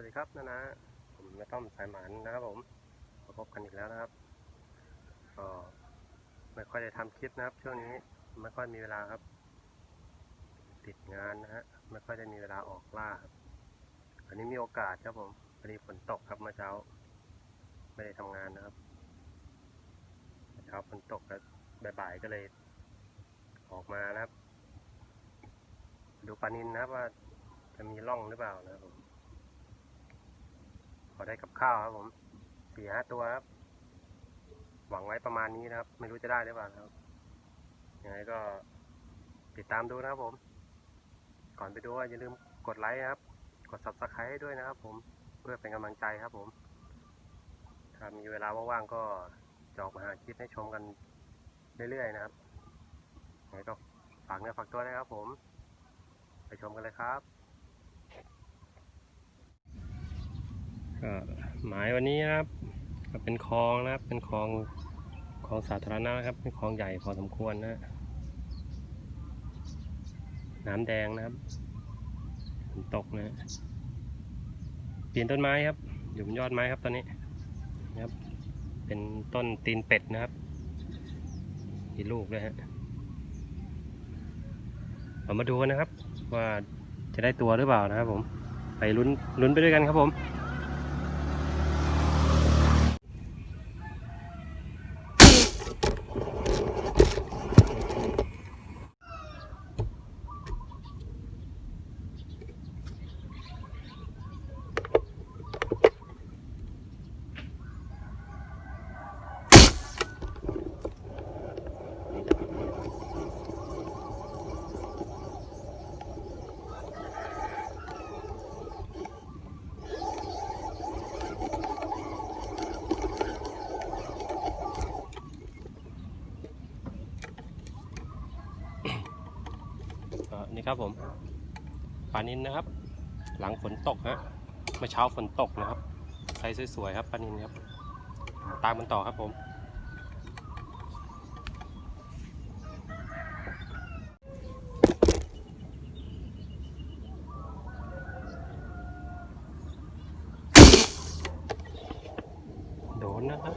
วัสดีครับนะนะผมแม่ต้อมสายหมันนะครับผมมาพบกันอีกแล้วนะครับก็ไม่ค่อยได้ทำคลิปนะครับ ช่วงนี้ไม่ค่อยมีเวลาครับ ติดงานนะฮะไม่ค่อยได้มีเวลาออกล่าครับอันนี้มีโอกาสครับผมพอดีฝนตกครับเมื่อเช้า ไม่ได้ทำงานนะครับเมื่อเช้าฝนตกแล้วบ่ายๆก็เลย ออกมานะครับ ดูปลานินนะครับว่าจะมีร่องหรือเปล่านะครับผม อได้กับข้าวครับผมสี่ห้าตัวครับ หวังไว้ประมาณนี้นะครับ ไม่รู้จะได้หรือเปล่าครับยังไงก็ติดตามดูนะครับผม ก่อนไปดูอย่าลืมกดไลค์ครับ กด subscribe ด้วยนะครับ ผมเพื่อเป็นกำลังใจครับผมถ้ามีเวลาว่างๆก็จะออกมาหาคลิปให้ชมกันเรื่อยๆนะครับยังไงก็ฝากเนื้อฝากตัวนะครับผม ไปชมกันเลยครับ ก็หมายวันนี้นะครับก็เป็นคลองนะครับ เป็นคลองคลองสาธารณะนะครับ เป็นคลองใหญ่พอสมควรนะน้ำแดงนะครับฝนตกนะเปลี่ยนต้นไม้ครับ อยู่บนยอดไม้ครับตอนนี้นะครับ เป็นต้นตีนเป็ดนะครับมีลูกเลยฮะเรามาดูกันนะครับ ว่าจะได้ตัวหรือเปล่านะครับผม ไปลุ้นลุ้นไปด้วยกันครับผม นี่ครับผมปลานินนะครับ หลังฝนตกฮะเมื่อเช้าฝนตกนะครับไซส์สวยๆครับปลานินครับ ตามกันต่อครับผมโดนนะครับ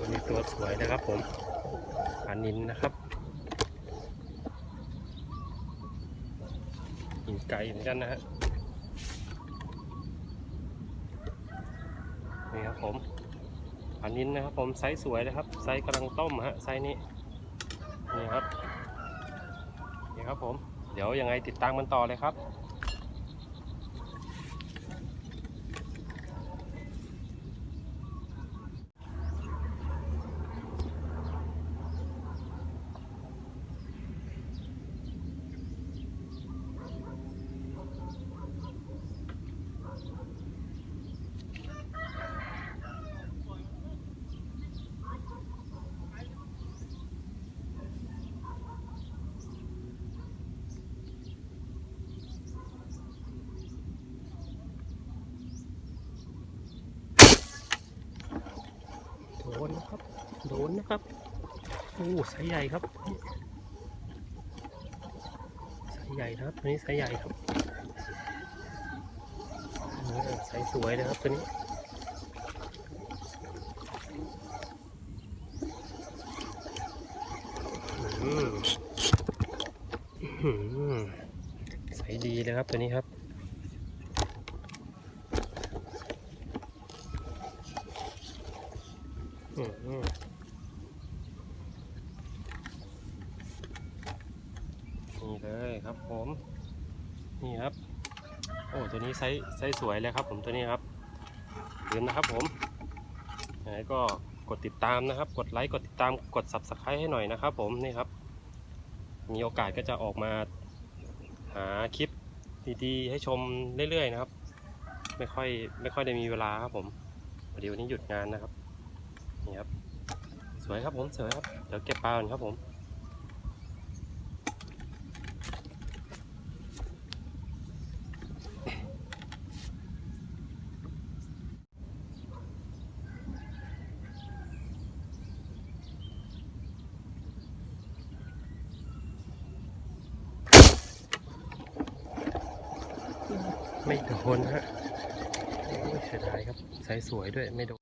โอ้ ตัวสวยนะครับผมปลานินนะครับหินไก่เหมือนกันนะฮะนี่ครับผมปลานินนะครับผมไซส์สวยนะครับไซส์กำลังต้มฮะไซส์นี้นี่ครับนี่ครับผมเดี๋ยวยังไงติดตามกันต่อเลยครับ นนะครับโอ้ไซส์ใหญ่ครับไซส์ใหญ่นะครับตัวนี้ไซส์ใหญ่ครับเออไซส์สวยนะครับตัวนี้อืมอื้อหือไซส์ดีเลยครับตัวนี้ครับ อืมอืมนี่ เลยครับผม นี่ครับ โอ้ตัวนี้ไซส์ไซส์สวยเลยครับ ผมตัวนี้ครับลืมนะครับผมยังไงก็กดติดตามนะครับ กดไลค์กดติดตามกด subscribe ให้หน่อยนะครับ ผมนี่ครับ มีโอกาสก็จะออกมาหาคลิปดีๆ ให้ชมเรื่อยๆนะครับ ไม่ค่อยไม่ค่อยได้มีเวลาครับผมพอดีวันนี้หยุดงานนะครับนี่ครับ สวยครับผมสวยครับเดี๋ยวเก็บปลาก่อนครับผม โดนฮะเสียดายครับใสสวยด้วยไม่โดน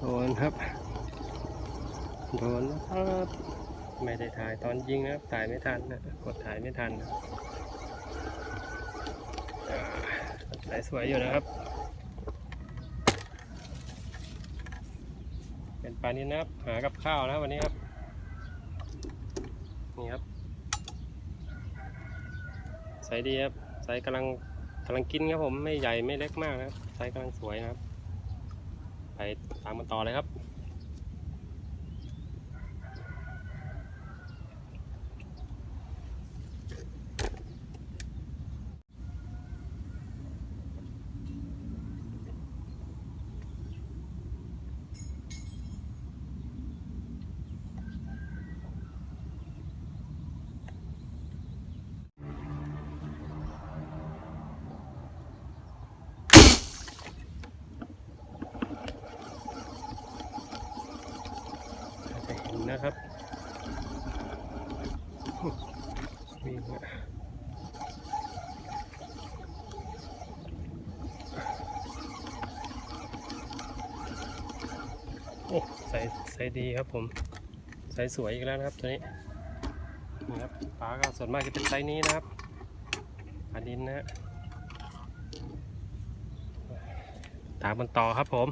โดนครับ โดนครับไม่ได้ถ่ายตอนยิงนะครับถ่ายไม่ทันนะกดถ่ายไม่ทันนะอ่าสายสวยอยู่นะครับ เป็นปลานินนะครับ หากับข้าวนะวันนี้ครับ นี่ครับไซส์ดีครับไซส์กำลังกำลังกินครับผมไม่ใหญ่ไม่เล็กมากนะครับไซส์กำลังสวยนะครับ ไปตามกันต่อเลยครับ นะครับวิ่งอะโอ้ใส่ใส่ดีครับผม ใส่สวยอีกแล้วนะครับตัวนี้นี่ครับปลาก็ส่วนมากจะเป็นไซส์นี้นะครับปลาดินนะฮะตามมันต่อครับผม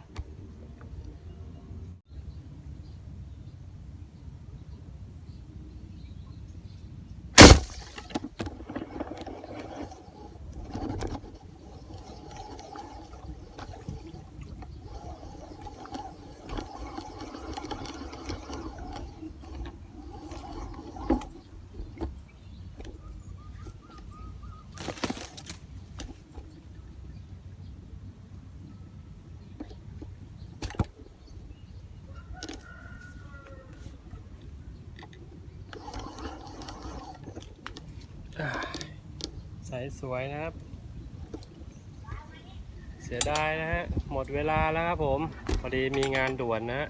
ใสสวยนะครับ เสียดายนะฮะ หมดเวลาแล้วครับผม พอดีมีงานด่วนนะ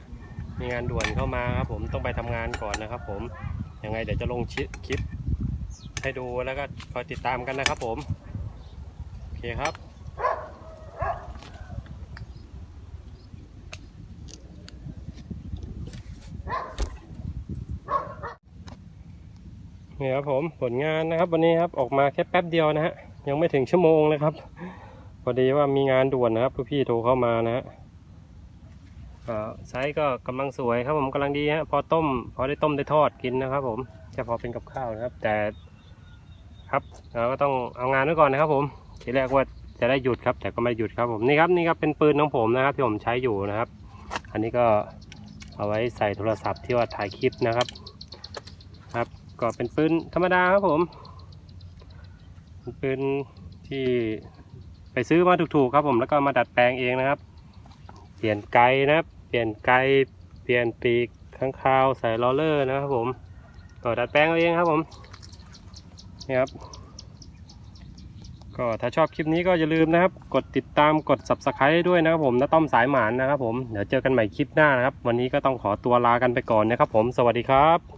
มีงานด่วนเข้ามาครับผม ต้องไปทำงานก่อนนะครับผม ยังไงเดี๋ยวจะลงคลิปให้ดูแล้วก็คอยติดตามกันนะครับผม โอเคครับ นี่ครับผมผลงานนะครับ วันนี้ครับออกมาแค่แป๊บเดียวนะฮะยังไม่ถึงชั่วโมงนะครับพอดีว่ามีงานด่วนนะครับพี่โทรเข้ามานะฮะไซส์ก็กำลังสวยครับผมกำลังดีฮะพอต้ม พอได้ต้มได้ทอดกินนะครับ ผมแค่พอเป็นกับข้าวนะครับ แต่ครับเราก็ต้องเอางานไว้ก่อนนะครับ ผมทีแรกว่าจะได้หยุดครับ แต่ก็ไม่หยุดครับผมนี่ครับนี่ครับเป็นปืนของผมนะครับที่ผมใช้อยู่นะครับ อันนี้ก็เอาไว้ใส่โทรศัพท์ที่ว่าถ่ายคลิปนะครับ ก็เป็นปืนธรรมดาครับผมเป็นปืนที่ไปซื้อมาถูกๆครับผมแล้วก็มาดัดแปลงเองนะครับ เปลี่ยนไกนะครับ เปลี่ยนไกเปลี่ยนปีกข้างคาวใส่ลอเลอร์นะครับผมก็ดัดแปลงเอาเองครับผมนี่ครับก็ถ้าชอบคลิปนี้ก็อย่าลืมนะครับ กดติดตามกด subscribe ด้วยนะครับผมน้าต้อมสายหมานนะครับผมเดี๋ยวเจอกันใหม่คลิปหน้านะครับ วันนี้ก็ต้องขอตัวลากันไปก่อนนะครับผมสวัสดีครับ